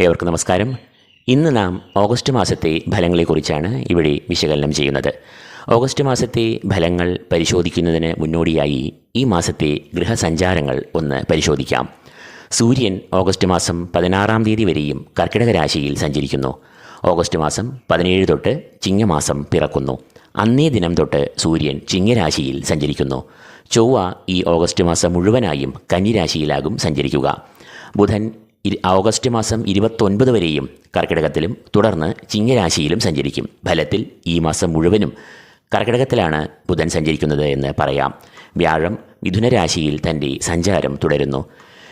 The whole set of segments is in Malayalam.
ഏവർക്കും നമസ്കാരം. ഇന്ന് നാം ഓഗസ്റ്റ് മാസത്തെ ഫലങ്ങളെക്കുറിച്ചാണ് ഇവിടെ വിശകലനം ചെയ്യുന്നത്. ഓഗസ്റ്റ് മാസത്തെ ഫലങ്ങൾ പരിശോധിക്കുന്നതിന് മുന്നോടിയായി ഈ മാസത്തെ ഗൃഹസഞ്ചാരങ്ങൾ ഒന്ന് പരിശോധിക്കാം. സൂര്യൻ ഓഗസ്റ്റ് മാസം പതിനാറാം തീയതി വരെയും കർക്കിടക രാശിയിൽ സഞ്ചരിക്കുന്നു. ഓഗസ്റ്റ് മാസം പതിനേഴ് തൊട്ട് ചിങ്ങമാസം പിറക്കുന്നു. അന്നേ ദിനം തൊട്ട് സൂര്യൻ ചിങ്ങരാശിയിൽ സഞ്ചരിക്കുന്നു. ചൊവ്വ ഈ ഓഗസ്റ്റ് മാസം മുഴുവനായും കന്നിരാശിയിലാകും സഞ്ചരിക്കുക. ബുധൻ ഓഗസ്റ്റ് മാസം ഇരുപത്തൊൻപത് വരെയും കർക്കിടകത്തിലും തുടർന്ന് ചിങ്ങരാശിയിലും സഞ്ചരിക്കും. ഫലത്തിൽ ഈ മാസം മുഴുവനും കർക്കിടകത്തിലാണ് ബുധൻ സഞ്ചരിക്കുന്നത് എന്ന് പറയാം. വ്യാഴം മിഥുനരാശിയിൽ തന്റെ സഞ്ചാരം തുടരുന്നു.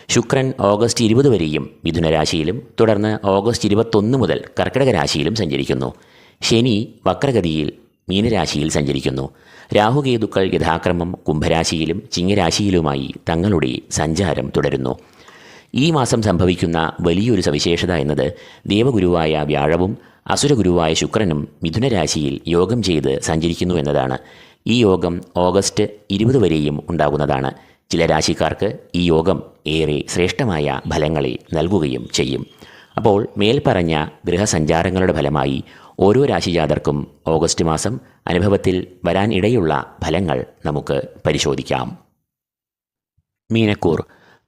ശുക്രൻ ഓഗസ്റ്റ് ഇരുപത് വരെയും മിഥുനരാശിയിലും തുടർന്ന് ഓഗസ്റ്റ് ഇരുപത്തൊന്ന് മുതൽ കർക്കിടക രാശിയിലും സഞ്ചരിക്കുന്നു. ശനി വക്രഗതിയിൽ മീനരാശിയിൽ സഞ്ചരിക്കുന്നു. രാഹുകേതുക്കൾ യഥാക്രമം കുംഭരാശിയിലും ചിങ്ങരാശിയിലുമായി തങ്ങളുടെ സഞ്ചാരം തുടരുന്നു. ഈ മാസം സംഭവിക്കുന്ന വലിയൊരു സവിശേഷത എന്നത് ദേവഗുരുവായ വ്യാഴവും അസുരഗുരുവായ ശുക്രനും മിഥുനരാശിയിൽ യോഗം ചെയ്ത് സഞ്ചരിക്കുന്നു എന്നതാണ്. ഈ യോഗം ഓഗസ്റ്റ് ഇരുപത് വരെയും ഉണ്ടാകുന്നതാണ്. ചില രാശിക്കാർക്ക് ഈ യോഗം ഏറെ ശ്രേഷ്ഠമായ ഫലങ്ങളെ നൽകുകയും ചെയ്യും. അപ്പോൾ മേൽപ്പറഞ്ഞ ഗൃഹസഞ്ചാരങ്ങളുടെ ഫലമായി ഓരോ രാശിജാതർക്കും ഓഗസ്റ്റ് മാസം അനുഭവത്തിൽ വരാനിടയുള്ള ഫലങ്ങൾ നമുക്ക് പരിശോധിക്കാം. മീനക്കൂർ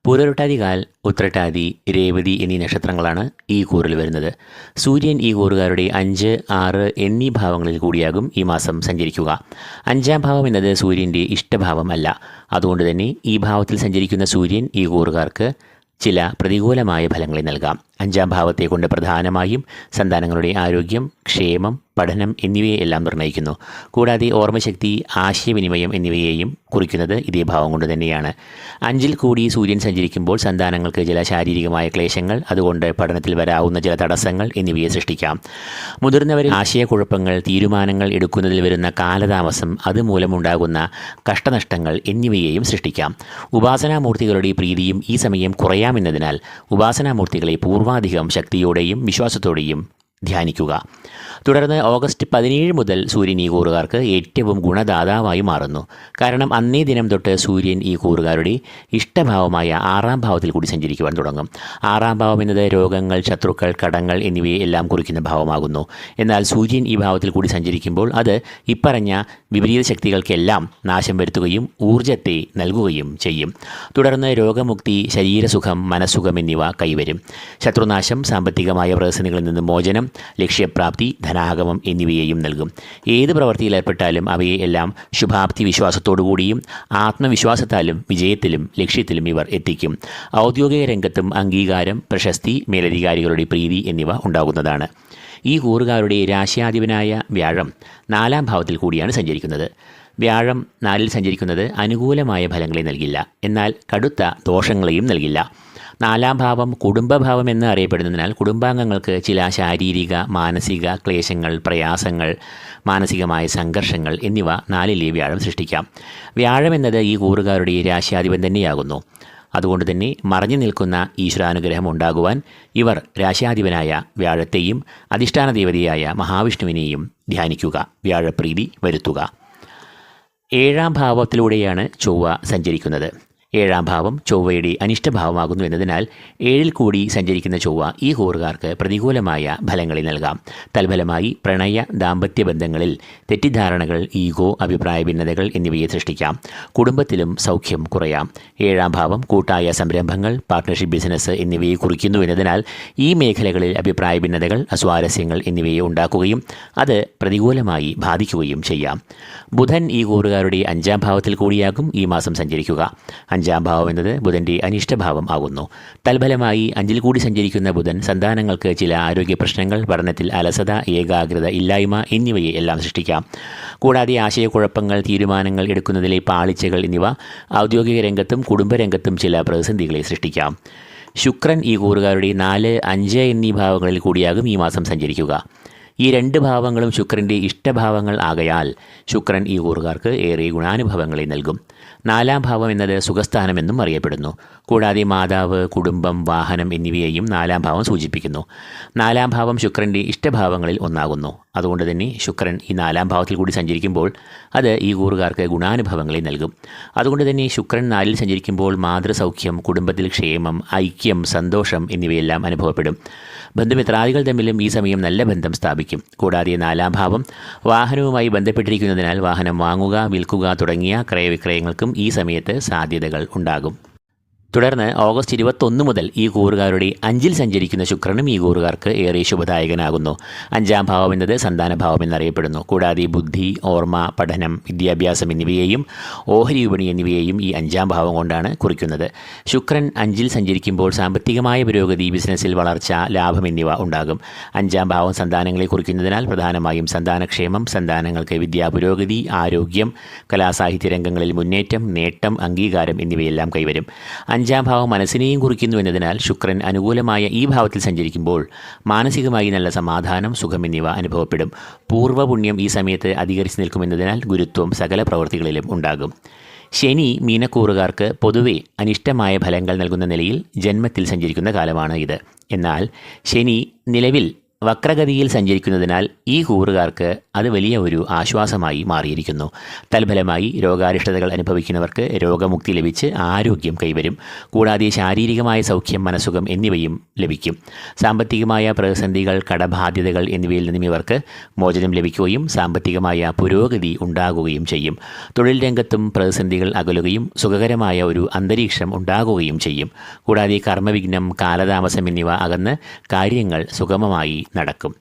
പൂരൊട്ടാതികാൽ ഉത്രട്ടാതി രേവതി എന്നീ നക്ഷത്രങ്ങളാണ് ഈ കൂറിൽ വരുന്നത്. സൂര്യൻ ഈ കൂറുകാരുടെ അഞ്ച് ആറ് എന്നീ ഭാവങ്ങളിൽ കൂടിയാകും ഈ മാസം സഞ്ചരിക്കുക. അഞ്ചാം ഭാവം എന്നത് സൂര്യന്റെ ഇഷ്ടഭാവം അല്ല. അതുകൊണ്ട് തന്നെ ഈ ഭാവത്തിൽ സഞ്ചരിക്കുന്ന സൂര്യൻ ഈ കൂറുകാർക്ക് ചില പ്രതികൂലമായ ഫലങ്ങളെ നൽകാം. അഞ്ചാം ഭാവത്തെ കൊണ്ട് പ്രധാനമായും സന്താനങ്ങളുടെ ആരോഗ്യം ക്ഷേമം പഠനം എന്നിവയെ എല്ലാം നിർണയിക്കുന്നു കൂടാതെ ഓർമ്മശക്തി ആശയവിനിമയം എന്നിവയെയും കുറിക്കുന്നത് ഇതേ ഭാവം കൊണ്ട് തന്നെയാണ്. അഞ്ചിൽ കൂടി സൂര്യൻ സഞ്ചരിക്കുമ്പോൾ സന്താനങ്ങൾക്ക് ചില ശാരീരികമായ ക്ലേശങ്ങൾ അതുകൊണ്ട് പഠനത്തിൽ വരാവുന്ന ചില തടസ്സങ്ങൾ എന്നിവയെ സൃഷ്ടിക്കാം. മുതിർന്നവരിൽ ആശയക്കുഴപ്പങ്ങൾ തീരുമാനങ്ങൾ എടുക്കുന്നതിൽ വരുന്ന കാലതാമസം അതുമൂലമുണ്ടാകുന്ന കഷ്ടനഷ്ടങ്ങൾ എന്നിവയെയും സൃഷ്ടിക്കാം. ഉപാസനാമൂർത്തികളുടെ പ്രീതിയും ഈ സമയം കുറയാമെന്നതിനാൽ ഉപാസനാമൂർത്തികളെ പൂർവാധികം ശക്തിയോടെയും വിശ്വാസത്തോടെയും ധ്യാനിക്കുക. തുടർന്ന് ഓഗസ്റ്റ് പതിനേഴ് മുതൽ സൂര്യൻ ഈ കൂറുകാർക്ക് ഏറ്റവും ഗുണദാതാവായി മാറുന്നു. കാരണം അന്നേ ദിനം തൊട്ട് സൂര്യൻ ഈ കൂറുകാരുടെ ഇഷ്ടഭാവമായ ആറാം ഭാവത്തിൽ കൂടി സഞ്ചരിക്കുവാൻ തുടങ്ങും. ആറാം ഭാവം എന്നത് രോഗങ്ങൾ ശത്രുക്കൾ കടങ്ങൾ എന്നിവയെ എല്ലാം കുറിക്കുന്ന ഭാവമാകുന്നു. എന്നാൽ സൂര്യൻ ഈ ഭാവത്തിൽ കൂടി സഞ്ചരിക്കുമ്പോൾ അത് ഇപ്പറഞ്ഞ വിപരീത ശക്തികൾക്കെല്ലാം നാശം വരുത്തുകയും ഊർജത്തെ നൽകുകയും ചെയ്യും. തുടർന്ന് രോഗമുക്തി ശരീരസുഖം മനസ്സുഖം എന്നിവ കൈവരും. ശത്രുനാശം സാമ്പത്തികമായ പ്രതിസന്ധികളിൽ നിന്ന് മോചനം ലക്ഷ്യപ്രാപ്തി ധനാഗമം എന്നിവയെയും നൽകും. ഏത് പ്രവൃത്തിയിൽ ഏർപ്പെട്ടാലും അവയെ എല്ലാം ശുഭാപ്തി വിശ്വാസത്തോടുകൂടിയും ആത്മവിശ്വാസത്താലും വിജയത്തിലും ലക്ഷ്യത്തിലും ഇവർ എത്തിക്കും. ഔദ്യോഗിക രംഗത്തും അംഗീകാരം പ്രശസ്തി മേലധികാരികളുടെ പ്രീതി എന്നിവ ഉണ്ടാകുന്നതാണ്. ഈ കൂറുകാരുടെ രാശ്യാധിപനായ വ്യാഴം നാലാം ഭാവത്തിൽ കൂടിയാണ് സഞ്ചരിക്കുന്നത്. വ്യാഴം നാലിൽ സഞ്ചരിക്കുന്നത് അനുകൂലമായ ഫലങ്ങളെ നൽകില്ല. എന്നാൽ കടുത്ത ദോഷങ്ങളെയും നൽകില്ല. നാലാം ഭാവം കുടുംബഭാവം എന്ന് അറിയപ്പെടുന്നതിനാൽ കുടുംബാംഗങ്ങൾക്ക് ചില ശാരീരിക മാനസിക ക്ലേശങ്ങൾ പ്രയാസങ്ങൾ മാനസികമായ സംഘർഷങ്ങൾ എന്നിവ നാലിലെ വ്യാഴം സൃഷ്ടിക്കാം. വ്യാഴം എന്നത് ഈ കൂറുകാരുടെ രാശ്യാധിപൻ തന്നെയാകുന്നു. അതുകൊണ്ട് തന്നെ മറഞ്ഞു നിൽക്കുന്ന ഈശ്വരാനുഗ്രഹം ഉണ്ടാകുവാൻ ഇവർ രാശ്യാധിപനായ വ്യാഴത്തെയും അധിഷ്ഠാന ദേവതയായ മഹാവിഷ്ണുവിനെയും ധ്യാനിക്കുക വ്യാഴപ്രീതി വരുത്തുക. ഏഴാം ഭാവത്തിലൂടെയാണ് ചൊവ്വ സഞ്ചരിക്കുന്നത്. ഏഴാം ഭാവം ചൊവ്വയുടെ അനിഷ്ടഭാവമാകുന്നു എന്നതിനാൽ ഏഴിൽ കൂടി സഞ്ചരിക്കുന്ന ചൊവ്വ ഈ കൂറുകാർക്ക് പ്രതികൂലമായ ഫലങ്ങളെ നൽകാം. തൽഫലമായി പ്രണയ ദാമ്പത്യ ബന്ധങ്ങളിൽ തെറ്റിദ്ധാരണകൾ ഈഗോ അഭിപ്രായ ഭിന്നതകൾ എന്നിവയെ സൃഷ്ടിക്കാം. കുടുംബത്തിലും സൗഖ്യം കുറയാം. ഏഴാം ഭാവം കൂട്ടായ സംരംഭങ്ങൾ പാർട്ട്ണർഷിപ്പ് ബിസിനസ് എന്നിവയെ കുറിക്കുന്നു എന്നതിനാൽ ഈ മേഖലകളിൽ അഭിപ്രായ ഭിന്നതകൾ അസ്വാരസ്യങ്ങൾ എന്നിവയെ ഉണ്ടാക്കുകയും അത് പ്രതികൂലമായി ബാധിക്കുകയും ചെയ്യാം. ബുധൻ ഈ കൂറുകാരുടെ അഞ്ചാം ഭാവത്തിൽ കൂടിയാകും ഈ മാസം സഞ്ചരിക്കുക. ഭാവം എന്നത് ബുധന്റെ അനിഷ്ടഭാവം ആകുന്നു. തൽഫലമായി അഞ്ചിൽ കൂടി സഞ്ചരിക്കുന്ന ബുധൻ സന്താനങ്ങൾക്ക് ചില ആരോഗ്യ പ്രശ്നങ്ങൾ പഠനത്തിൽ അലസത ഏകാഗ്രത ഇല്ലായ്മ എന്നിവയെ എല്ലാം സൃഷ്ടിക്കാം. കൂടാതെ ആശയക്കുഴപ്പങ്ങൾ തീരുമാനങ്ങൾ എടുക്കുന്നതിലെ പാളിച്ചകൾ എന്നിവ ഔദ്യോഗിക രംഗത്തും കുടുംബരംഗത്തും ചില പ്രതിസന്ധികളെ സൃഷ്ടിക്കാം. ശുക്രൻ ഈ കൂറുകാരുടെ നാല് അഞ്ച് എന്നീ ഭാവങ്ങളിൽ കൂടിയാകും ഈ മാസം സഞ്ചരിക്കുക. ഈ രണ്ട് ഭാവങ്ങളും ശുക്രന്റെ ഇഷ്ടഭാവങ്ങൾ ആകയാൽ ശുക്രൻ ഈ കൂറുകാർക്ക് ഏറെ ഗുണാനുഭവങ്ങളെ നൽകും. നാലാം ഭാവം എന്നത് സുഖസ്ഥാനമെന്നും അറിയപ്പെടുന്നു. കൂടാതെ മാതാവ് കുടുംബം വാഹനം എന്നിവയെയും നാലാം ഭാവം സൂചിപ്പിക്കുന്നു. നാലാം ഭാവം ശുക്രന്റെ ഇഷ്ടഭാവങ്ങളിൽ ഒന്നാകുന്നു. അതുകൊണ്ട് തന്നെ ശുക്രൻ ഈ നാലാം ഭാവത്തിൽ കൂടി സഞ്ചരിക്കുമ്പോൾ അത് ഈ കൂറുകാർക്ക് ഗുണാനുഭവങ്ങളെ നൽകും. അതുകൊണ്ട് തന്നെ ശുക്രൻ നാലിൽ സഞ്ചരിക്കുമ്പോൾ മാതൃസൗഖ്യം കുടുംബത്തിൽ ക്ഷേമം ഐക്യം സന്തോഷം എന്നിവയെല്ലാം അനുഭവപ്പെടും. ബന്ധുമിത്രാദികൾ തമ്മിലും ഈ സമയം നല്ല ബന്ധം സ്ഥാപിക്കും. കൂടാതെ നാലാം ഭാവം വാഹനവുമായി ബന്ധപ്പെട്ടിരിക്കുന്നതിനാൽ വാഹനം വാങ്ങുക വിൽക്കുക തുടങ്ങിയ ക്രയവിക്രയങ്ങൾക്കും ഈ സമയത്ത് സാധ്യതകൾ ഉണ്ടാകും. തുടർന്ന് ഓഗസ്റ്റ് ഇരുപത്തൊന്ന് മുതൽ ഈ കൂറുകാരുടെ അഞ്ചിൽ സഞ്ചരിക്കുന്ന ശുക്രനും ഈ കൂറുകാർക്ക് ഏറെ ശുഭദായകനാകുന്നു. അഞ്ചാം ഭാവം എന്നത് സന്താനഭാവം എന്നറിയപ്പെടുന്നു. കൂടാതെ ബുദ്ധി ഓർമ്മ പഠനം വിദ്യാഭ്യാസം എന്നിവയെയും ഓഹരി വിപണി എന്നിവയെയും ഈ അഞ്ചാം ഭാവം കൊണ്ടാണ് കുറിക്കുന്നത്. ശുക്രൻ അഞ്ചിൽ സഞ്ചരിക്കുമ്പോൾ സാമ്പത്തികമായ പുരോഗതി ബിസിനസ്സിൽ വളർച്ച ലാഭം എന്നിവ ഉണ്ടാകും. അഞ്ചാം ഭാവം സന്താനങ്ങളെ കുറിക്കുന്നതിനാൽ പ്രധാനമായും സന്താനക്ഷേമം സന്താനങ്ങൾക്ക് വിദ്യാ പുരോഗതി ആരോഗ്യം കലാസാഹിത്യ രംഗങ്ങളിൽ മുന്നേറ്റം നേട്ടം അംഗീകാരം എന്നിവയെല്ലാം കൈവരും. അഞ്ചാം ഭാവം മനസ്സിനെയും കുറിക്കുന്നു എന്നതിനാൽ ശുക്രൻ അനുകൂലമായ ഈ ഭാവത്തിൽ സഞ്ചരിക്കുമ്പോൾ മാനസികമായി നല്ല സമാധാനം സുഖം എന്നിവ അനുഭവപ്പെടും. പൂർവപുണ്യം ഈ സമയത്ത് അധികരിച്ചു നിൽക്കുമെന്നതിനാൽ ഗുരുത്വം സകല പ്രവൃത്തികളിലും ഉണ്ടാകും. ശനി മീനക്കൂറുകാർക്ക് പൊതുവെ അനിഷ്ടമായ ഫലങ്ങൾ നൽകുന്ന നിലയിൽ ജന്മത്തിൽ സഞ്ചരിക്കുന്ന കാലമാണ് ഇത്. എന്നാൽ ശനി നിലവിൽ വക്രഗതിയിൽ സഞ്ചരിക്കുന്നതിനാൽ ഈ കൂറുകാർക്ക് അത് വലിയ ഒരു ആശ്വാസമായി മാറിയിരിക്കുന്നു. തൽഫലമായി രോഗാരിഷ്ടതകൾ അനുഭവിക്കുന്നവർക്ക് രോഗമുക്തി ലഭിച്ച് ആരോഗ്യം കൈവരും. കൂടാതെ ശാരീരികമായ സൗഖ്യം മനസുഖം എന്നിവയും ലഭിക്കും. സാമ്പത്തികമായ പ്രതിസന്ധികൾ കടബാധ്യതകൾ എന്നിവയിൽ നിന്നും ഇവർക്ക് മോചനം ലഭിക്കുകയും സാമ്പത്തികമായ പുരോഗതി ഉണ്ടാകുകയും ചെയ്യും. തൊഴിൽ രംഗത്തും പ്രതിസന്ധികൾ അകലുകയും സുഖകരമായ ഒരു അന്തരീക്ഷം ഉണ്ടാകുകയും ചെയ്യും. കൂടാതെ കർമ്മവിഘ്നം കാലതാമസം എന്നിവ അകന്ന് കാര്യങ്ങൾ സുഗമമായി നടക്കും.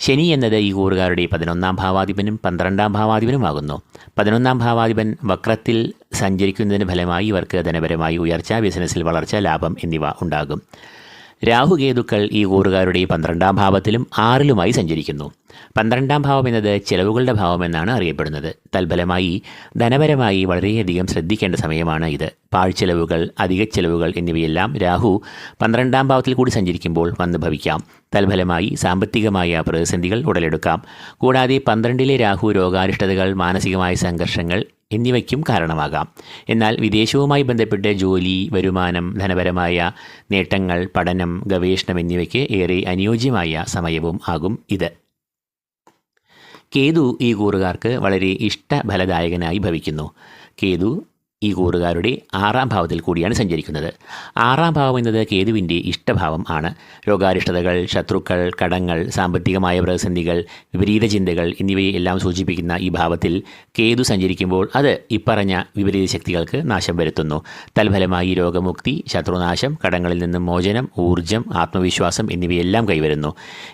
ശനി എന്നത് ഈ കൂറുകാരുടെ പതിനൊന്നാം ഭാവാധിപനും പന്ത്രണ്ടാം ഭാവാധിപനുമാകുന്നു. പതിനൊന്നാം ഭാവാധിപൻ വക്രത്തിൽ സഞ്ചരിക്കുന്നതിന് ഫലമായി ഇവർക്ക് ധനപരമായി ഉയർച്ച ബിസിനസ്സിൽ വളർച്ച ലാഭം എന്നിവ ഉണ്ടാകും. രാഹുകേതുക്കൾ ഈ കൂറുകാരുടെ പന്ത്രണ്ടാം ഭാവത്തിലും ആറിലുമായി സഞ്ചരിക്കുന്നു. പന്ത്രണ്ടാം ഭാവം എന്നത് ചെലവുകളുടെ ഭാവം എന്നാണ് അറിയപ്പെടുന്നത്. തൽഫലമായി ധനപരമായി വളരെയധികം ശ്രദ്ധിക്കേണ്ട സമയമാണ് ഇത്. പാഴ്ചെലവുകൾ അധിക ചെലവുകൾ എന്നിവയെല്ലാം രാഹു പന്ത്രണ്ടാം ഭാവത്തിൽ കൂടി സഞ്ചരിക്കുമ്പോൾ വന്നു ഭവിക്കാം. തൽഫലമായി സാമ്പത്തികമായ പ്രതിസന്ധികൾ ഉടലെടുക്കാം. കൂടാതെ പന്ത്രണ്ടിലെ രാഹു രോഗാരിഷ്ടതകൾ മാനസികമായ സംഘർഷങ്ങൾ എന്നിവയ്ക്കും കാരണമാകാം. എന്നാൽ വിദേശവുമായി ബന്ധപ്പെട്ട് ജോലി വരുമാനം ധനപരമായ നേട്ടങ്ങൾ പഠനം ഗവേഷണം എന്നിവയ്ക്ക് ഏറെ അനുയോജ്യമായ സമയവും ആകും ഇത്. കേതു ഈ കൂറുകാർക്ക് വളരെ ഇഷ്ടഫലദായകനായി ഭവിക്കുന്നു. കേതു ഈ കൂറുകാരുടെ ആറാം ഭാവത്തിൽ കൂടിയാണ് സഞ്ചരിക്കുന്നത്. ആറാം ഭാവം എന്നത് കേതുവിന്റെ ഇഷ്ടഭാവം ആണ്. രോഗാരിഷ്ടതകൾ ശത്രുക്കൾ കടങ്ങൾ സാമ്പത്തികമായ പ്രതിസന്ധികൾ വിപരീത ചിന്തകൾ എന്നിവയെ എല്ലാം സൂചിപ്പിക്കുന്ന ഈ ഭാവത്തിൽ കേതു സഞ്ചരിക്കുമ്പോൾ അത് ഇപ്പറഞ്ഞ വിപരീത ശക്തികൾക്ക് നാശം വരുത്തുന്നു. തൽഫലമായി രോഗമുക്തി ശത്രുനാശം കടങ്ങളിൽ നിന്നും മോചനം ഊർജം ആത്മവിശ്വാസം എന്നിവയെല്ലാം കൈവരുന്നു.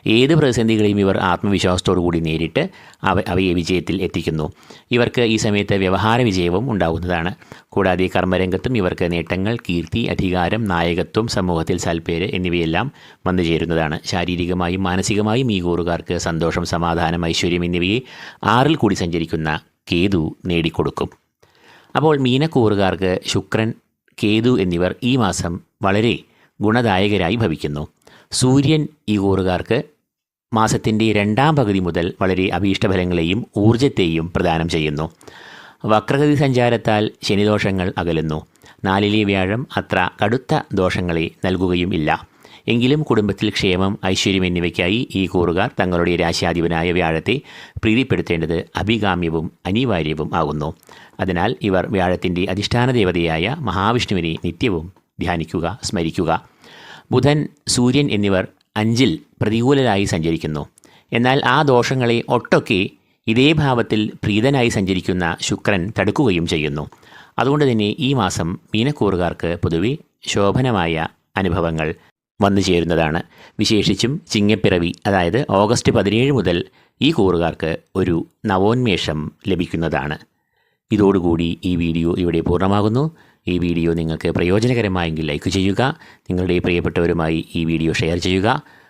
ഏത് പ്രതിസന്ധികളെയും ഇവർ ആത്മവിശ്വാസത്തോടു കൂടി നേരിട്ട് അവ അവയെ വിജയത്തിൽ എത്തിക്കുന്നു. ഇവർക്ക് ഈ സമയത്ത് വ്യവഹാര വിജയവും ഉണ്ടാകുന്നതാണ്. കൂടാതെ കർമ്മരംഗത്തും ഇവർക്ക് നേട്ടങ്ങൾ കീർത്തി അധികാരം നായകത്വം സമൂഹത്തിൽ സൽപ്പേര് എന്നിവയെല്ലാം വന്നു ചേരുന്നതാണ്. ശാരീരികമായും മാനസികമായും ഈ കൂറുകാർക്ക് സന്തോഷം സമാധാനം ഐശ്വര്യം എന്നിവയെ ആറിൽ കൂടി സഞ്ചരിക്കുന്ന കേതു നേടിക്കൊടുക്കും. അപ്പോൾ മീനക്കൂറുകാർക്ക് ശുക്രൻ കേതു എന്നിവർ ഈ മാസം വളരെ ഗുണദായകരായി ഭവിക്കുന്നു. സൂര്യൻ ഈ കൂറുകാർക്ക് മാസത്തിന്റെ രണ്ടാം പകുതി മുതൽ വളരെ അഭീഷ്ടഫലങ്ങളെയും ഊർജത്തെയും പ്രദാനം ചെയ്യുന്നു. വക്രഗതി സഞ്ചാരത്താൽ ശനിദോഷങ്ങൾ അകലുന്നു. നാലിലെ വ്യാഴം അത്ര കടുത്ത ദോഷങ്ങളെ നൽകുകയും ഇല്ല എങ്കിലും കുടുംബത്തിൽ ക്ഷേമം ഐശ്വര്യം എന്നിവയ്ക്കായി ഈ കൂറുകാർ തങ്ങളുടെ രാശ്യാധിപനായ വ്യാഴത്തെ പ്രീതിപ്പെടുത്തേണ്ടത് അഭികാമ്യവും അനിവാര്യവും ആകുന്നു. അതിനാൽ ഇവർ വ്യാഴത്തിന്റെ അധിഷ്ഠാന ദേവതയായ മഹാവിഷ്ണുവിനെ നിത്യവും ധ്യാനിക്കുക സ്മരിക്കുക. ബുധൻ സൂര്യൻ എന്നിവർ അഞ്ചിൽ പ്രതികൂലരായി സഞ്ചരിക്കുന്നു. എന്നാൽ ആ ദോഷങ്ങളെ ഒട്ടൊക്കെ ഇതേ ഭാവത്തിൽ പ്രീതനായി സഞ്ചരിക്കുന്ന ശുക്രൻ തടുക്കുകയും ചെയ്യുന്നു. അതുകൊണ്ട് തന്നെ ഈ മാസം മീനക്കൂറുകാർക്ക് പൊതുവെ ശോഭനമായ അനുഭവങ്ങൾ വന്നു ചേരുന്നതാണ്. വിശേഷിച്ചും ചിങ്ങപ്പിറവി അതായത് ഓഗസ്റ്റ് പതിനേഴ് മുതൽ ഈ കൂറുകാർക്ക് ഒരു നവോന്മേഷം ലഭിക്കുന്നതാണ്. ഇതോടുകൂടി ഈ വീഡിയോ ഇവിടെ പൂർണമാകുന്നു. ഈ വീഡിയോ നിങ്ങൾക്ക് പ്രയോജനകരമായെങ്കിൽ ലൈക്ക് ചെയ്യുക നിങ്ങളുടെ പ്രിയപ്പെട്ടവരുമായി ഈ വീഡിയോ ഷെയർ ചെയ്യുക.